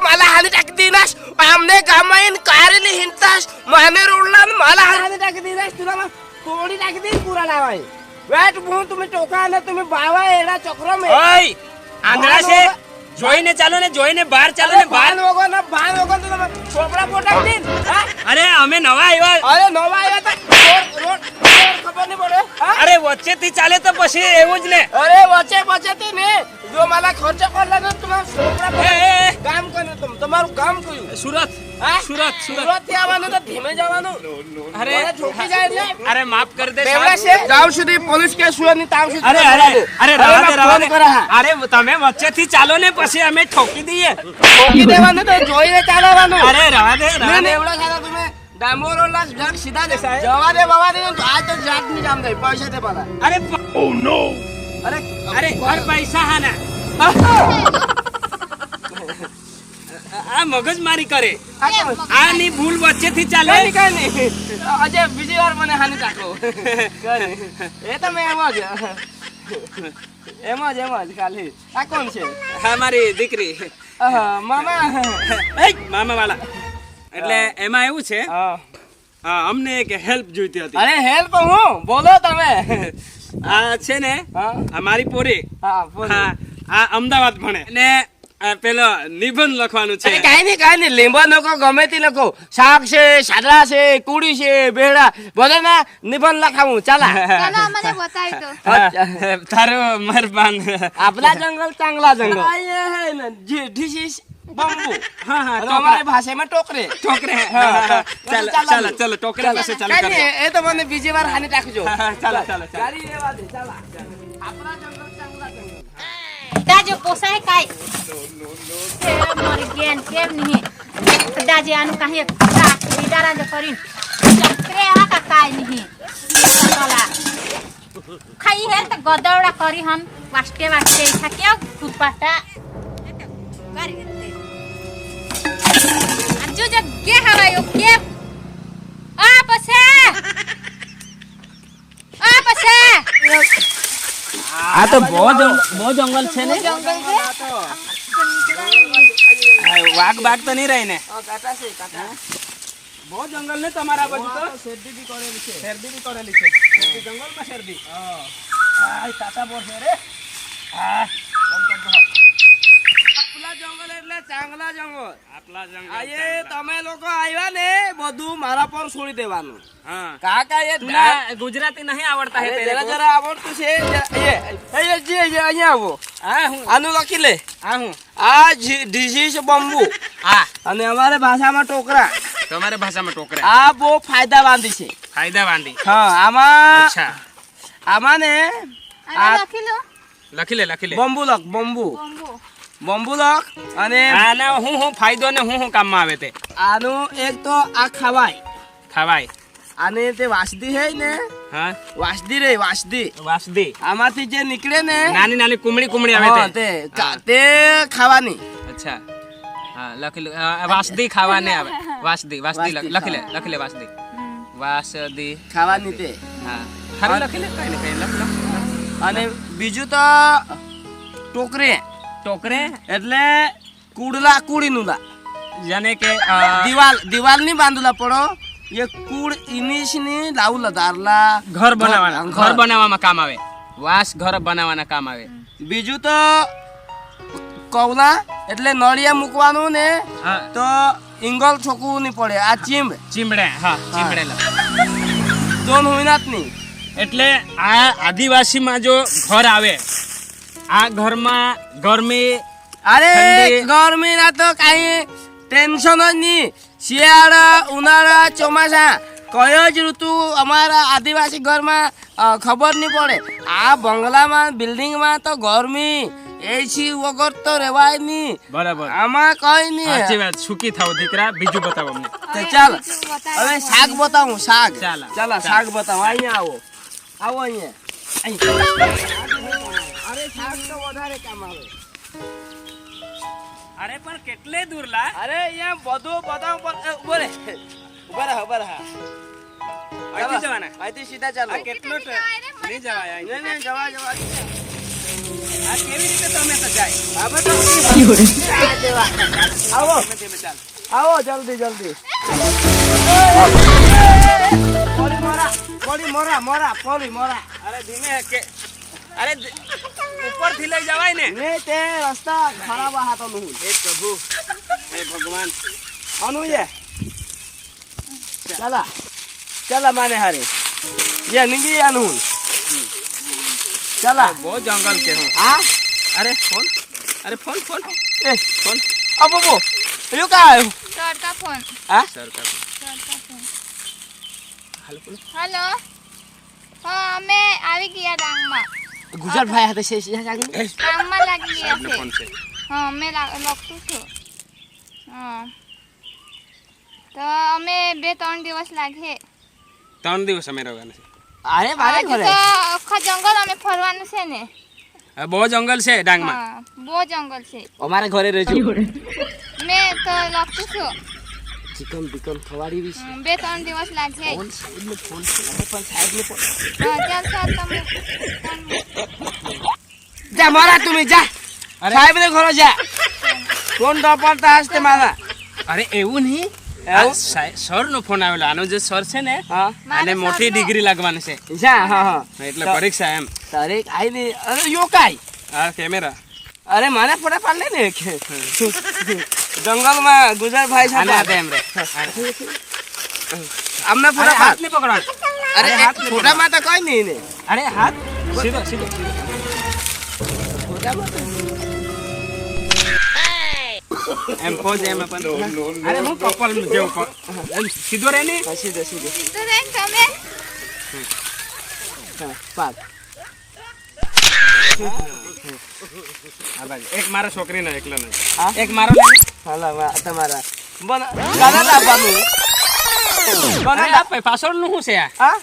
मला हानी टाकी दिनास आमने गामाईन कारेली हिंतास माने रोडला आणि मला हानी टाकी दिनास तुला मग कोणी टाकी देईन पुरा लावाय वेट भून तुम्ही टोका ना तुम्ही बावा एडा चक्र में ઓય આંધળા છે જોઈને ચાલો ને જોઈને બહાર ચાલો ને બહાર ભાન વગર ના ભાન વગર તો તમે છોકરા પોટા દીન હા? અરે અમે નવા આવ્યા અરે નવા આવ્યા તા રોડ રોડ રોડ ખબર નહીં પડે અરે વચ્ચે થી ચાલે તો પછી એવું જ ને. અરે વચ્ચે વચ્ચેથી ને. જો મારા ખર્ચો કરલા ને તમારા છોકરા. કામ કર્યું તમે તમારું કામ કયું? સુરત. સુરત સુરત. થી આવવાનું તો ધીમે જવાનું. અરે ઠોકી જાય એટલે. અરે માફ કરી દે સાહેબ. છે જાવ સુધી પોલીસ કેસ સુરતની તાવ સુધી અરે અરે અરે રાવા દે રવા દે કરે અરે તમે વચ્ચેથી ચાલો ને પછી અમે ઠોકી દઈએ. ઠોકી દેવાનું તો જોઈને ચાલવાનું. અરે રાવા દે રાવા દે એવડા સારા તમે ડામોરો જગ સીધા જવા દે બવા દે આ તો જાતની કામ થાય. પૈસા દે પાલા અરે અરે અરે ઘર પૈસા હાના. આ મગજ મારી કરે. આ ની ભૂલ વચ્ચેથી ચાલે. કઈ નહીં, કઈ બીજી વાર મને હાની ચાકો એ તમે એમ જ. એમ જ એમ જ ખાલી. આ કોણ છે? હા મારી દીકરી. મામા. મામા વાળા એટલે એમાં એવું છે હા. હા, અમને એક હેલ્પ જોઈતી હતી. અરે હેલ્પ હું? બોલો તમે. આ છે ને આ મારી પોરી. હા આ અમદાવાદ ભણે. ને પેલો નિબંધ લખવાનું છે. કઈ નઈ નહીં નઈ નહીં લીંબા લોકો ગમે તે લખો શાક છે સાદડા છે કુડી છે બેડા બધાના નિબંધ લખાવું. ચાલા. ચાલો અમને બતાવી તારો મહેરબાન આપલા જંગલ ચાંગલા જંગલ. ધીસ ઇઝ બંબુ હા હા અને ટોકરે અમારી ભાષામાં ટોકરે ટોકરે હા, હા. ચાલો ચાલો. ચાલો ચાલો ટોકરે પાસે ચાલુ કાંઈ કરી નહીં, એ તો મને બીજી વાર હાની રાખજો હા, હા, ચાલો, ચાલો, ચાલો. ગાડી રહેવા દે ચાલા આપલા જંગલ ચાંગલા જંગલ દાજો પોસાય કાય એ મારી બેન કેમ નહીં દાજે આનું કાંઈ વિદારા જ કરીને ચક્રે આ કા કાય નહીં ચલા ખાઈ હે તો ગદવડા કરી હન વાસ્તે વાસ્તે થાક્યા ફૂટપાટા આજુ જે કે હવાયો કે આ પસે આ પસે આ તો બહુ બહુ જંગલ છે ને જંગલ છે વાઘ બાગ તો નહીં રહી ને હા, કાંટા છે કાંટા બહુ જંગલ ને તમારા બાજુ તો શેરડી બી કરેલી છે શેરડી બી કરેલી છે શેરડી જંગલમાં શેરડી આ કાંટા બોર છે રે હા આપલા જંગલ એટલે ચાંગલા જંગલ આટલા તમે લોકો આવ્યા ને બધું મારા પર છોડી દેવાનું. હા. કાકા એ ગુજરાતી નહીં આવડતા હે જરા જરા આવડતું છે એ એ જી અહીંયા આવો. હા હું. આનું લખી લે. હા હું. આ બંબુ હા. અને અમારે ભાષામાં ટોકરા તમારી ભાષામાં ટોકરા આ બહુ ફાયદા વાંધી છે. ફાયદા વાંધી હા આમાં અચ્છા. આમાં ને લખી લે. લખી લે બંબુ લખ બંબુ બોમ્બો અને આના હું હું ફાયદો ને હું હું કામમાં આવે તે? આનું એક તો આ ખવાય. ખવાય. આને તે વાસદી હે ને? હા? વાસદી રે વાસદી. વાસદી. આમાંથી જે નીકળે ને? નાની નાની કુમળી કુમળી આવે તે. તે ખાવાની. અચ્છા. હા લખી વાસદી ખાવાને આવે. વાસદી વાસદી લખ- લે લખી લે વાસદી. વાસદી. ખાવાની તે. હા. ખાવા લખી લે કઈ ને કઈ લખ લખ. અને બીજું તો ટોકરે. ટોકરે એટલે કુડલા કુડીનું લા જાને કે દિવાલ દિવાલની બાંધુલા પડો. એ કુડ ઇનિશની લાવલા દારલા ઘર બનાવવાના ઘર. બનાવવામાં કામ આવે. વાસ ઘર બનાવવાના કામ આવે. બીજું તો કવલા એટલે નળિયા મૂકવાનું ને તો ઇંગલ છોકવું નહીં પડે. આ ચીંબ. ચીમડે હા ચીમડે તો દોન હુઈનાતની એટલે આ આદિવાસીમાં જો ઘર આવે આ ઘરમાં ગરમી અરે ઠંડી. ગરમી ના તો કઈ ટેન્શન જ નહીં. શિયાળા ઉનાળા ચોમાસા કયો જ ઋતુ અમારા આદિવાસી ઘરમાં ખબર નહીં પડે. આ બંગલામાં બિલ્ડિંગમાં તો ગરમી. એસી વગર તો રહેવાય નહીં. બરાબર. આમાં કઈ નહીં. સાચી વાત. સુકી થાવ દીકરા. બીજું બતાવો અમને. તો ચાલ. હવે શાક બતાવું શાક. ચાલ. ચાલ. શાક બતાવો. અહીંયા આવો. આવો અહીંયા. અહીં. અરે શાક તો વધારે કામ આવે. અરે પણ કેટલે દૂર લા? અરે અહીંયા બધું બધા ઉપર રે ઊભા રહે. ઊભા રહે અહીંથી જવાના? અહીંથી સીધા ચાલો. કેટલો ટ- નહીં જવાય નહીં, નહીં, જવા, જવા. આ કેવી રીતે તમે તો જાય? તો. આવો. તમે તમે ચાલ. આવો જલ્દી જલ્દી. પોલી મોરા પોલી મોરા મોરા પોલી મોરા. અરે ધીમે કે અરે ઉપરથી લઈ જવાય ને. ને તે રસ્તા ખરાબ હતો નું હે પ્રભુ હે ભગવાન. આનું યે ચાલા ચાલા માને હારે. યે નિંગી આનું ચાલા. બહુ જંગલ કે હું. હા? અરે ફોન. અરે ફોન ફોન. એ. ફોન. અબો બો લ્યો કા આયો સર કા ફોન. હા? સર કા ફોન. Sir hello. હા અમે આવી ગયા ડાંગમાં. গুজরাট ভাই হাতে শেষ ইহা লাগি আম্মা লাগি আছে হ্যাঁ মে লগતું છો હા તો અમે બે ત્રણ દિવસ લાગે ત્રણ દિવસ અમે રહેવાના છે અરે બારે ઘરે આખા જંગલ અમે ફરવાનું છે ને બહુ જંગલ છે ડાંગમાં બહુ જંગલ છે અમારા ઘરે રહેજો મે તો લખતું છું ચિકન બિકન ખવાડી વિશે બે ત્રણ દિવસ લાગશે. ફોન સાહેબને ફોન પણ સાહેબને ફોન હા ચાલ તમે જા મારા તમે જા. સાહેબને ઘરો જા. ફોન તો પડતા હશે મારા. અરે એવું નહીં. સર નો ફોન આવેલો. આનો જે સર છે ને અને મોટી ડિગ્રી લાગવાની છે. એટલે પરીક્ષા એમ. તારીખ આવી અરે યોકાઈ. હા કેમેરા. અરે મને ફોટા પાડે ને કે જંગલમાં ગુજરાત ભાઈ સાથે હાથે એમ રે. અમને ફોટા હાથ નહીં પકડવા અરે હાથ ફોટામાં તો કઈ નહીં ને. અરે હાથ. સીધો સીધો ફોટામાં તો એમ પહોંચ એમ પણ અરે હું કપલ જેવું એમ સીધો રહે ને? હા, સીધો સીધો. તો તમે? હા પાડ. આ બાજુ. એક મારા છોકરીનો એકલો નહીં હા? એક મારો ને. હાલા તમારા. બન આપવાનું. શું છે આ?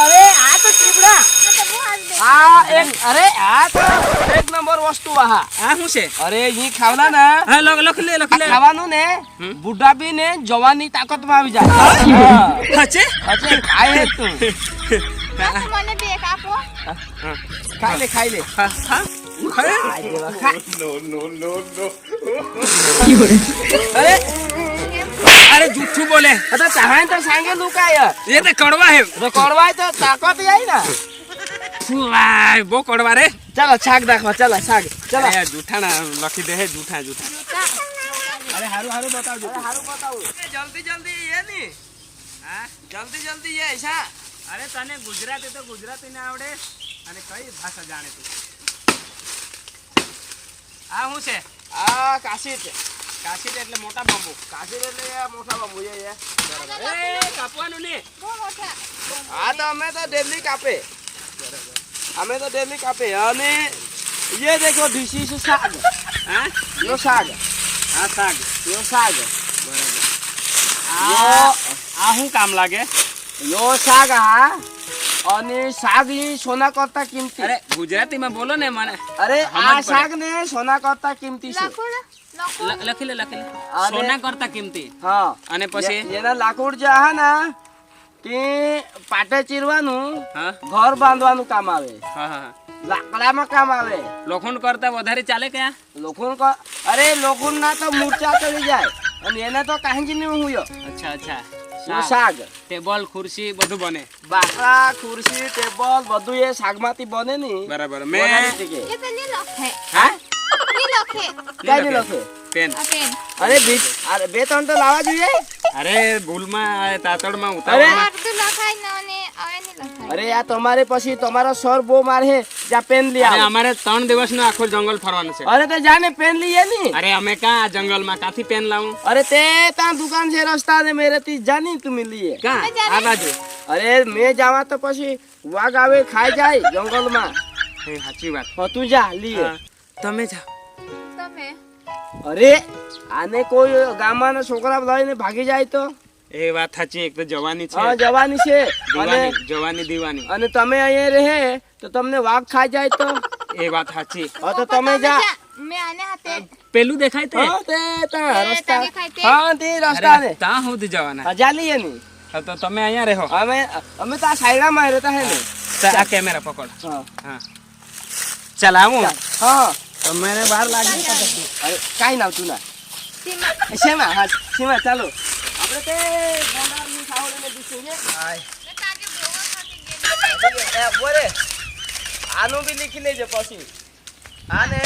અરે આ તો ચીબડા આ એક અરે આ તો એક નંબર વસ્તુ આહા. આ શું છે? અરે ઈ ખાવલા ના. હા લખ લખ લે લખ લે. ખાવાનું ને બુઢા બી ને જવાની તાકાતમાં આવી જાય. હા. હા. ખાય હે તું મને બે એક આપો. ખાઈ લે ખાઈ લે. હા. અરે અરે જુઠ્ઠું બોલે. તો ચાહાય તો સાંગે લુકાય એ તો કડવા હે. તો કડવાય તો તાકાત આવી ને. વાય, બહુ કડવા રે? ચાલો શાક નાખવા ચાલો શાક. ચાલો. અરે જૂઠાના લખી દે હે જૂઠા જૂઠા અરે હારું હારું બતાવજો. સારું બતાવું. જલ્દી જલ્દી એ ની હા? જલ્દી જલ્દી એ અરે તને ગુજરાતી તો ગુજરાતી ને આવડે અને કઈ ભાષા જાણે તું? આ શું છે આ કાશી છે કાશી એટલે મોટા બાંબુ કાશી એટલે એ મોટા બાબુ એ એ. એ કાપવાનું ને બહુ મોટા આ તો અમે તો ડેલી કાપે અમે તો ડેલી કાપે અને ये देखो this is શાક હા યો શાક આ શાક યો શાક આ આ શું કામ લાગે યો શાક હા અને શાક ઈ સોના કરતા કિંમતી. અરે ગુજરાતીમાં બોલો ને મને. અરે આ શાક ને સોના કરતા કિંમતી છે. લખું લે લખી લે. સોના કરતા કિંમતી. હા. અને પછી? એના લાકૂડ જે હા ને કે પાટે ચીરવાનું ઘર બાંધવાનું કામ આવે. હા હા લાકડામાં કામ આવે. લોખંડ કરતા વધારે ચાલે કે આ? લોખંડ અરે લોખંડ ના તો મૂર્છા ચડી જાય. અને એને તો કાંઈ જ નહીં હુયો. અચ્છા અચ્છા. શાક. ટેબલ ખુરશી બધું બને. બાકડા ખુરશી ટેબલ બધું એ શાકમાંથી બને ની. બરાબર. મેં. એ તો લખે. હા? નહીં લખે. કઈ લખે. પેન. પેન. અરે બી- અરે બે ત્રણ તો લાવવા જોઈએ. અરે ભૂલમાં તાતડમાં અરે. ઉતાવળમાં. લખાય અરે આ તમારે પછી તમારો સર બહુ મારે જ્યાં પેન લઈ આવે. અમારે ત્રણ દિવસનો આખો જંગલ ફરવાનું છે. અરે તે જાને પેન લઈએ ને. અરે અમે કા આ જંગલમાં? કાથી પેન લાવું? અરે તે ત્યાં દુકાન છે રસ્તા ને મેરે તી જાની તું મિલીએ કા આ બાજુ. અરે મેં જાવા તો પછી વાઘ આવે ખાઈ જાય જંગલમાં. એ સાચી વાત. હો તું જા લીએ તમે જા. તમે? અરે આને કોઈ ગામમાં છોકરા લઈને ભાગી જાય તો? એ વાત સાચી એક તો જવાની છે. હા જવાની છે. અને જવાની દીવાની. અને તમે અહીંયા રહે તો તમને વાઘ ખાઈ જાય તો? એ વાત સાચી. હા તો તમે જા. મેં આને હાથે. પેલું દેખાય તે હા તે ત્યાં રસ્તા? હા તે રસ્તા ને તા હું જવાના. હજા લઈએ ની. હા, તો તમે અહીંયા રહો. અમે અમે તો આ સાયડામાં રહેતા હે ને. તો આ કેમેરા પકડ. હા. હા. ચાલ હા તો મને બાર લાગી. કાઈ કાંઈ નાવતું ના. સીમા. શેમાં હા શેમાં ચાલો. આપણે તે ગોંડાળની સાવડીને દીશું ને. હાય. બોરે આનું બી લીખી લેજો પછી. આને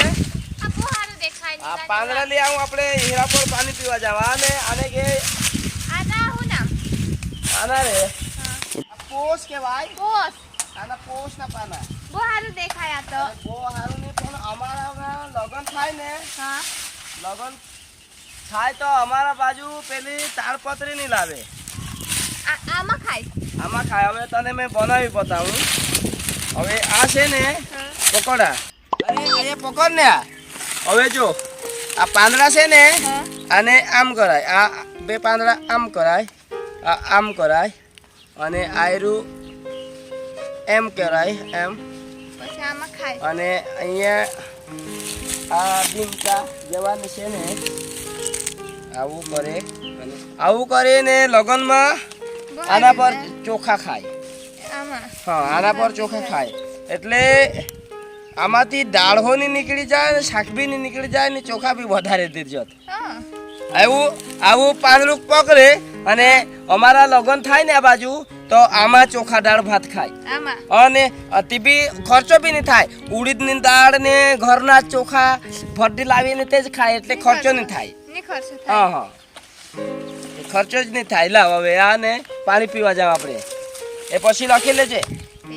આ પાંદડા લઈ આવું આપણે હીરાપુર પાણી પીવા જવા. અને આને કે આના રે. આ પોસ કહેવાય. આના પોસ ના પાના. બહુ સારું નહીં પણ અમારા લગન થાય ને. લગન થાય તો અમારા બાજુ પેલી તાળપત્રી નહીં લાવે. આમાં ખાય? આમાં ખાય. હવે તને મેં બનાવી બતાવું. હવે આ છે ને પકોડા. અરે પકોડ ને આ. હવે જો આ પાંદડા છે ને આને આમ કરાય. આ બે પાંદડા આમ કરાય. આ આમ કરાય. અને આયરું એમ કરાય એમ. અને અહીંયા આ બીમકા જવાની છે ને આવું કરે. આવું કરીને લગ્નમાં આના પર ચોખા ખાય. હા આના પર ચોખા ખાય. એટલે આમાંથી દાળહો ની નીકળી જાય ને શાક બી ની નીકળી જાય ને ચોખા બી વધારે દીધજત આવું આવું પાંદડું પકડે અને અમારા લગ્ન થાય ને આ બાજુ તો આમાં ચોખા દાળ ભાત ખાય. અને અતિ બી ખર્ચો બી નહીં થાય. ઉડીદની દાળ ને ઘરના ચોખા ભરડી લાવીને તે જ ખાય એટલે ખર્ચો. નહીં થાય. હા હા. ખર્ચો જ નહીં થાય. લાવ હવે આ ને પાણી પીવા જાવ આપણે. એ પછી લખી લેજે.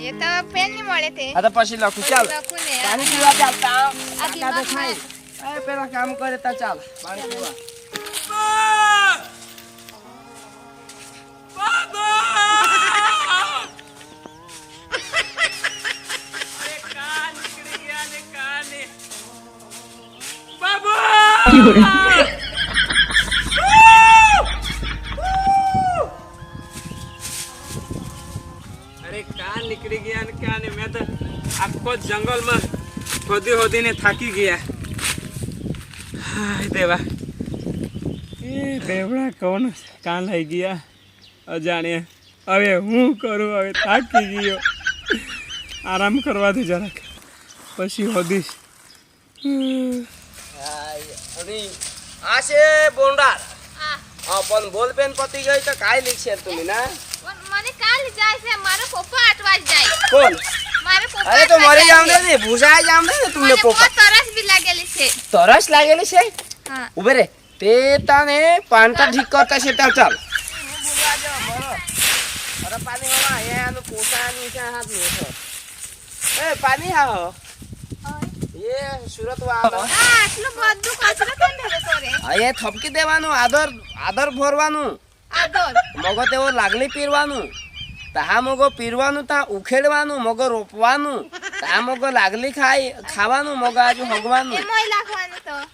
એ તો પેનની મળે તે. હા તો પછી લખું. ચાલ. લખું ને પાણી પીવા એ પેલા કામ કરે તા ચાલ. પાણી પીવા. અરે જંગલમાં હોદી ખોદીને થાકી ગયા. હાય દેવા. એ દેવડા કોણ કાન લઈ ગયા? અજાણ્યા. હવે હું કરું? હવે થાકી ગયો. આરામ કરવા દે જરાક. પછી હોદીશ આ છે બોંડાર. હા. પણ બોલ પેન પતી ગઈ તો કાઈ લીખશે તમે ના પણ મને કાલ જાય છે. મારો પપ્પા આઠ જ જાય. કોણ? અરે તો મરી જામ. ને ભૂસાઈ જામ ને તુમને પોપા. તરસ બી લાગેલી છે. તરસ લાગેલી છે? હા. ઉભે રે. તે તાને પાનટા ઠીક કરતા છે તા ચાલ. અરે પાણી હવા અહીંયા આનું પોતાની છે હાથનું એ પાણી હા. એ સુરત વાળો આ આટલું બધું કચરો કેમ ભેગો કરે? અહીંયા થપકી દેવાનું આદર આદર ભરવાનું. આદર? મગો તેવો લાગલી પીરવાનું. તા મગો પીરવાનું તા ઉખેડવાનું મગો રોપવાનું. તા મગો લાગલી ખાઈ ખાવાનું મગો આજુ હગવાનું.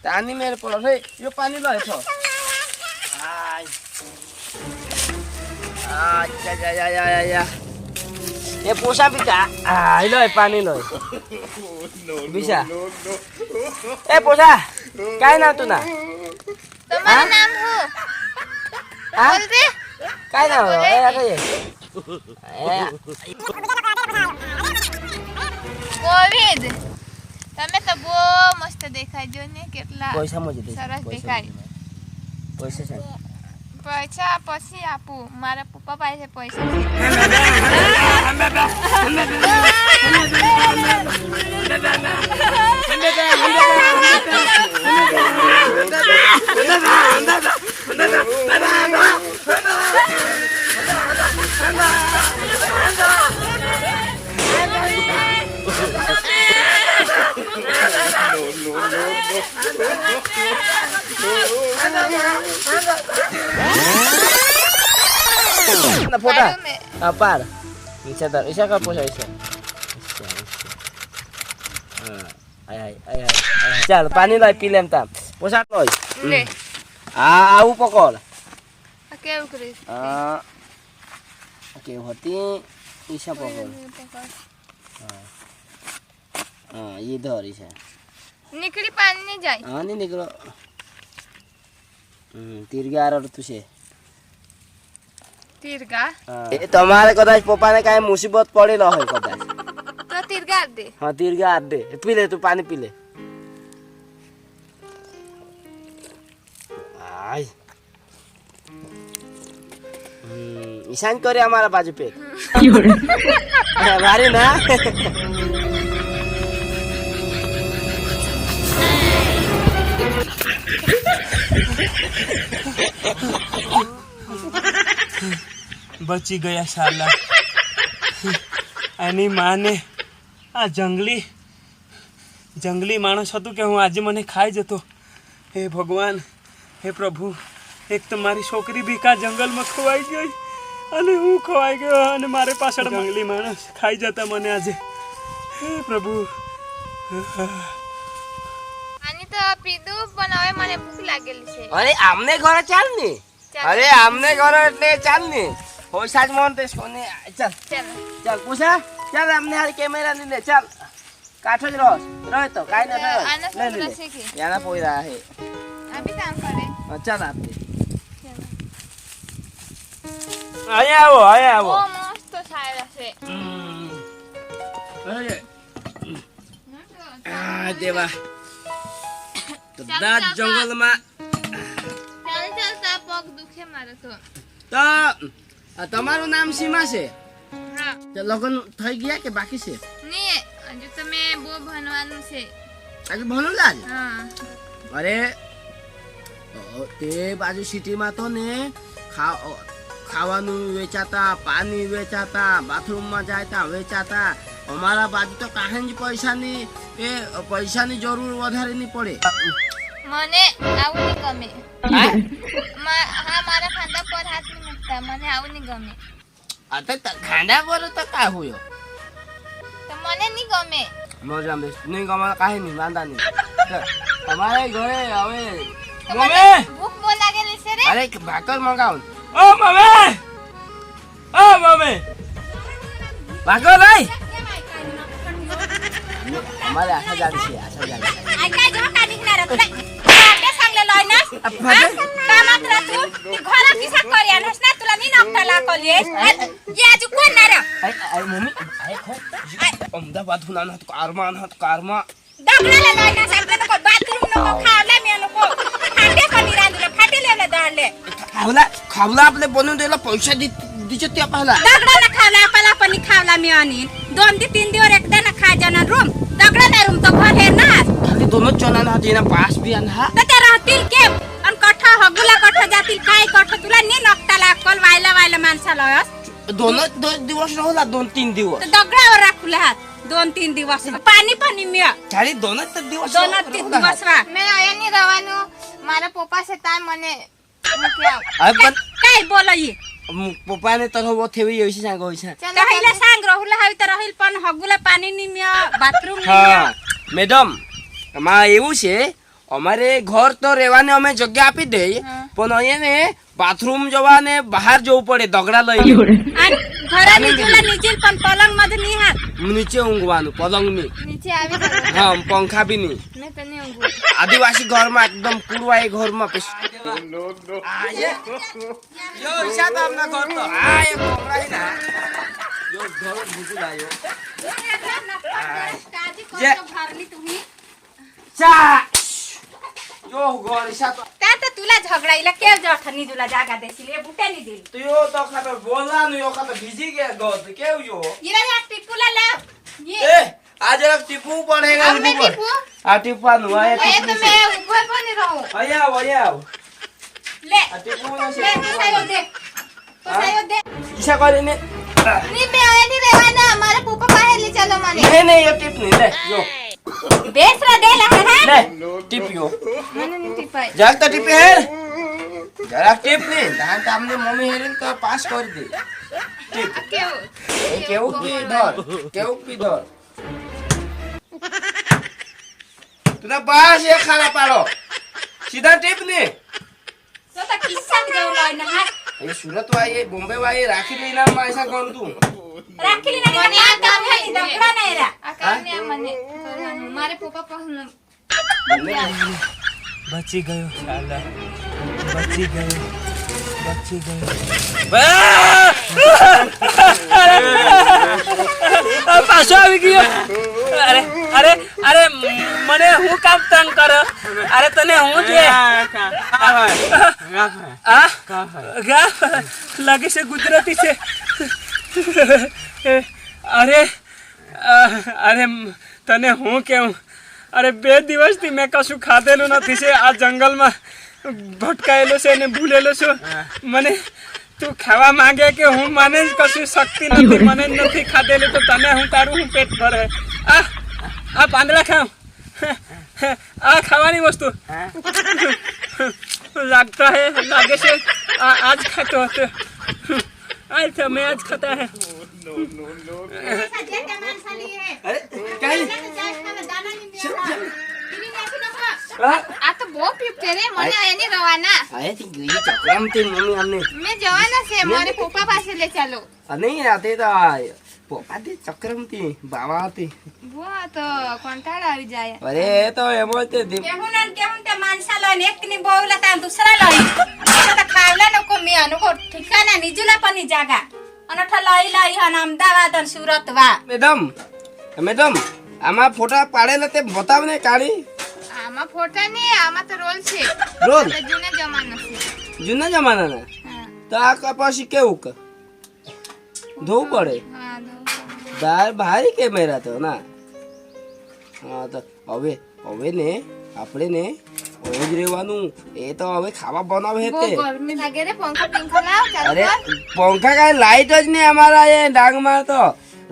તાની મેર પડો રે યો પાણી લો છો આય. આ જા જા જા જા જા જા. એ પોસા પીતા. આ લો પાણી લો. બીસા એ પોસા કાઈ ના તું ના. તમારું નામ હું? હા કાઈ ના હોય કોવિડ તમે તો બહુ મસ્ત દેખાય જો ને કેટલા પૈસા મજે દે સરસ દેખાય પૈસા છે પૈસા પછી આપું મારા પપ્પા પાસે પૈસા છે. ના ફોટા પાડું મેં. હા પાર ઈચ્છા તાર ઈચ્છા કર પોસા ઈચ્છા ચાલ પાણી લાય પી લેમ તામ પોસા લોય લે આ આવું પકોડ આ કેવું કરીશ આ ઓકે હોતી ઈશા પકડ હા એ ધર ઈશા નીકળી પાણી જાય હા નહીં નીકળો તીરગા અડતું છે તીરગા એ તમારે કદાચ પપ્પાને કાંઈ મુસીબત પડેલો હોય કદાચ તો તીરગા આપ દે હા તીરગા આપ દે પી લે તું પાણી પી લે આય નિશાન કરે અમારા બાજુ પે મારે ના. બચી ગયા સાલા એની માને આ જંગલી જંગલી માણસ હતું કે હું આજે મને ખાઈ જતો. હે ભગવાન હે પ્રભુ એક તો મારી છોકરી બી કા જંગલમાં ખોવાઈ ગઈ. અને હું ખોવાઈ ગયો અને મારે પાછળ મંગલી માણસ ખાઈ જતા મને આજે. હે પ્રભુ. આની તો પીધું પણ હવે મને ભૂખ લાગેલી છે. અરે આમને ઘરે ચાલ ને. ચાલ. અરે આમને ઘરે એટલે ચાલ ને. પૈસા જ મોન તે સોને ચાલ. ચાલો. ચાલ પૂછા? ચાલ આમને હારી કેમેરા ની લે. ચાલ. કાઠો જ રહો. રહે તો કાઈ ના થાય લે. લે કે? લે પોયરા હે. આ બી કામ કરે. ચાલ આપે ચાલો. અહીંયા આવો અહીંયા આવો મસ્ત સારા છે આ દેવા જ જંગલમાં તો તમારું નામ સીમા છે લગ્ન થઈ ગયા કે બાકી છે નહીં હજુ તમે બહુ ભણવાનું છે આજે ભણું હા અરે તે બાજુ સિટીમાં તો ને ખા- ખાવાનું વેચાતા પાણી વેચાતા બાથરૂમમાં જાય ત્યાં વેચાતા. અમારા બાજુ તો કાંઈ જ પૈસાની એ પૈસાની જરૂર વધારે નહીં પડે. મને આવું નહીં ગમે. હા? મારા ખાંડા પર હાથ નહીં મૂકતા. મને આવું નહીં ગમે. આ તો ખાંડા પર તો કા હોય? તો મને નહીં ગમે. મજા આવે. નહીં ગમે કાંઈ નહીં વાંધા નહીં. તો તમારે ઘરે હવે મમ્મી! ભૂખ બોલાગેલી છે રે. અરે ભાકર મંગાવો. ও মামে ও মামে ভাগো নাই আমার আশা জানছি আশা জানছি काय जेवण का निघणार तुला काय सांगलेलं आहे ना कामात राहतो घरा किसा करिया नस ना तुला मी नॉकटाला कॉलेज याची कोण ना रे आई मम्मी आई खो अहमदाबाद हुना ना कारमा ना कारमा दगडाला जायना सांगितलं तर बाथरूम नको खा खावला खावला आपले बनवून द्यायला पैसा दिचे ते पाहला दगडाला खावला आपला पण खावला मी आणि. दोन ते तीन दिवस एकदा ना खा जाणार रूम. दगडाला रूम तो घर हे ना. खाली दोनच जणांना हाती ना पास बी आणि ते राहतील के? आणि कठ हगुला हो, कठ जातील काय कठ? तुला नी नकटाला अक्कल वायला वायला माणसाला दोनच दोन दिवस राहला दोन तीन दिवस. तर दगडावर राखूला हात दोन तीन दिवस. पाणी पाणी मी खाली दोनच दिवस दोनच दिवस मी आयनी रवानो. मला पोपा सेताय मने છે ત્યાં મને મૂકી આવ अरे पण काय बोलई म- पप्पाने तर हो ठेवी यायची सांग होईसा ચાલો राहिला सांग राहुल हवी तर राहील पण हगुला पाणी ની मिळ बाथरूम હા મેડમ એમાં એવું છે અમારે ઘર તો રહેવાને અમે જગ્યા આપી દઈએ પણ અહીંયા ને બાથરૂમ જવા ને બહાર જવું પડે દગડા લઈને ઘરે નીચેલા નીચે પણ પલંગ માં નહીં હાથ નીચે ઊંઘવાનું પલંગ ની નીચે આવી હા પંખા બી નહીં આદિવાસી ઘર માં એકદમ પૂરવાઈ ઘર માં ઘર જો ગોળી સાતો તા તો તુલા ઝઘડાઈલા કેવ જઠની તુલા જાગા દેસી લે બુટે ની દિલ તું યો તો ખાતે બોલા નું યો ખાતે બીજી કે ગોત કેવ જો. ઈરા આ ટીપુલા લા એ આ જરા ટીપુ પડેગા ઉપર આ ટીપા નું આ ટીપુ એ તમે ઊભો પણ રહો. અયા વયા લે. આ ટીપુ નું છે દે. પસાયો દે. ઈશા કરીને ની. બે આની રેવાના મારા પુપા પાસે લઈ ચાલો મને. નહીં નહીં એ ટીપ નહીં લે જો. બેસરા દે લહન હે ટીપ્યો મને ન ટીપાય જાગતા ટીપે હે જરાક ટીપ ને ધાન તમને મમ્મી હેરન તો પાસ કરી દે. ટીપ. કેવું? કેવું પી ધર કેવું પી ધર તુના પાસ એ ખાલા પાડો. સીધા ટીપ ને. તો તા કિસ્સા જેવું લાવ ના હા? એ સુરત વાય બોમ્બે વાય રાખી લઈને માયસા કોણ તું. રાખેલી મને આ કામ હે દકડા નઈ રા આ કામ ને મને કરવાનું. મારે પપ્પા પાસે બચી ગયો સાલા બચી ગયો બચી ગયો. પાછો આવી ગયો. અરે અરે અરે મને હું કામ તંગ કર? અરે તને હું છે હા લગે છે ગુજરાતી છે. અરે અરે તને હું કેવું? અરે બે દિવસથી મેં કશું ખાધેલું નથી છે. આ જંગલમાં ભટકાયેલો છે અને ભૂલેલો છું. મને તું ખાવા માંગે કે હું મને જ કશું શક્તિ નથી મને જ નથી ખાધેલું તો તને હું તારું હું પેટ ભરે? આ આ પાંદડા ખાઉં આ ખાવાની વસ્તુ. લાગતા હે લાગે છે. આ આજ ખાતો હતો. आज तो मैं आज खाता है આ તો બહુ પીપતે રે મને એની રવાના અહીંયાથી ગઈ ચક્રામથી મમ્મી અમને મેં જવાના છે મારે પપ્પા પાસે લે ચાલો અને રાતે તો પોપાતી ચક્રમતી બાવાતી વો તો કંટાળ આવી જાય. અરે એ તો એમો તે કેવું ને કેવું તે માણસા લો એક ની બહુ લતા દુસરા લો તો ખાવલા નો કો મે અનુકો ઠિકાના નીજુલા પની જાગા. અનઠા લઈ લઈ હન અમદાવાદ અને સુરત વા મેડમ મેડમ આમાં ફોટા પાડેલા તે જૂના જમાના છે. પડે. હા બાર ભારી કેમેરા તો ના. હા તો હવે હવે ને આપણે ને રોજ રહેવાનું. એ તો હવે ખાવા બનાવે તે. અરે પંખા કાંઈ લાઈટ જ નહીં અમારા એ ડાંગમાં તો.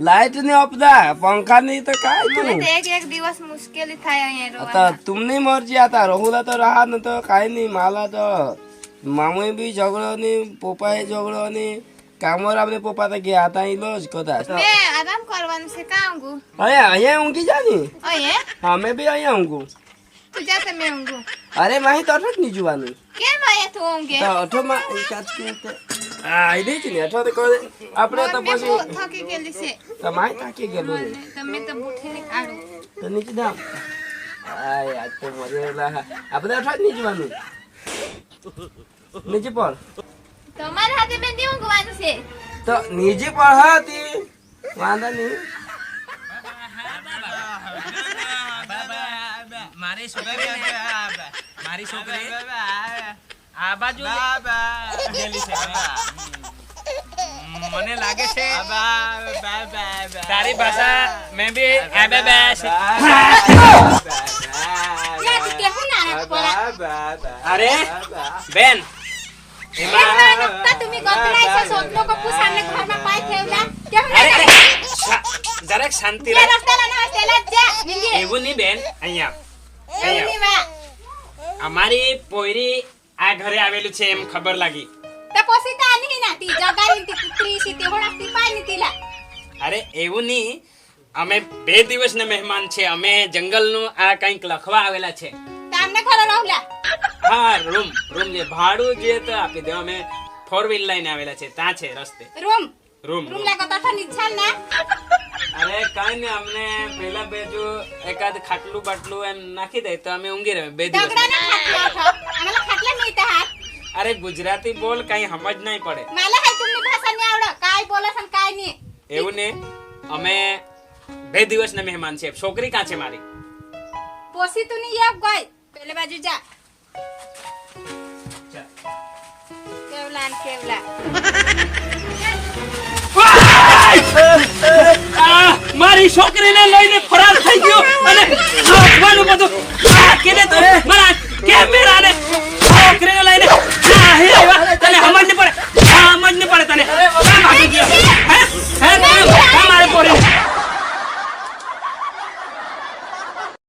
લાઈટ ને અપદા પંખા ની તો કાઈ તું એક એક દિવસ મુશ્કેલી થાય અહીંયા તો તુમની મરજી આતા રહુલા તો રહા ન તો કાઈ નહીં માલા તો. મામુએ બી ઝઘડો ની પપ્પાએ ઝઘડો ની आणि કામવાર આપણે પપ્પા તો ગયા હતા ઈ લોજ કોતા મે આરામ કરવાનું છે કાં ઊંઘું? અહીંયા અહીંયા ઊંઘી જા ની. અહીંયા? અમે બી અહીંયા ઊંઘું. તું જા તમે ઊંઘું. અરે માહી તો અઠો ની જુવાનું. કેમ અહીંયા તો ઊંઘે? તો અઠો માં કાચ કે આ ઈ દે ને અઠો તો કરે આપણે તો પછી થાકી ગયેલી છે. તો માહી તાકી ગયેલું તમે તો બુઠેલી કાઢો. તો નીચે દામ આય આ તો મરેલા. આપણે અઠો જ નહીં જોવાનું. નીચે પર તમારા હાથે બેન નહીં ઊંઘવાનું છે? તો નીજી પર હતી. વાંધો નહીં. મારી છોકરી મારી છોકરી આ બાજુ મને લાગે છે. તારી ભાષા મેં બી બે ના અરે બેન જરાક શાંતિ એવું નહીં બેન. અહીંયા. અહીંયા. અમારી પોયરી આ ઘરે આવેલું છે એમ ખબર લાગી. અરે એવું નહીં. અમે બે દિવસના મહેમાન છે. અમે જંગલનું આ કંઈક લખવા આવેલા છે. કામ ને ખરો રહુલા હા રૂમ રૂમ જે ભાડું જે તો આપી દેવા અમે ફોર વ્હીલ લઈને આવેલા છે ત્યાં છે રસ્તે. રૂમ. રૂમ રૂમ લાગો તો ઠંડી છે ને. અરે કાઈ ને અમને પેલા બેજો એકાદ ખાટલું બાટલું એમ નાખી દે તો અમે ઊંઘી રહે બે દિવસ અમારે ખાટલા નહીં તા અરે ગુજરાતી બોલ કાઈ સમજ નહીં પડે. માલે હે તમને ભાષા નહીં આવડે? કાઈ બોલે છે કાઈ નહીં. એવું ને અમે બે દિવસ ને મહેમાન છે છોકરી કાં છે મારી? પોસી તું નહીં એક ગઈ પેલે બાજુ જા. કેવલા ને કેવલા. મારી છોકરીને લઈને ફરાર થઈ ગયો અને નાખવાનું બધું કેને તો મારા કેમેરાને છોકરીને લઈને હે આવ્યા તને સમજ પડે સમજ પડે તને. કામ આપી ગયો. હે હે કામ મારે પોરીને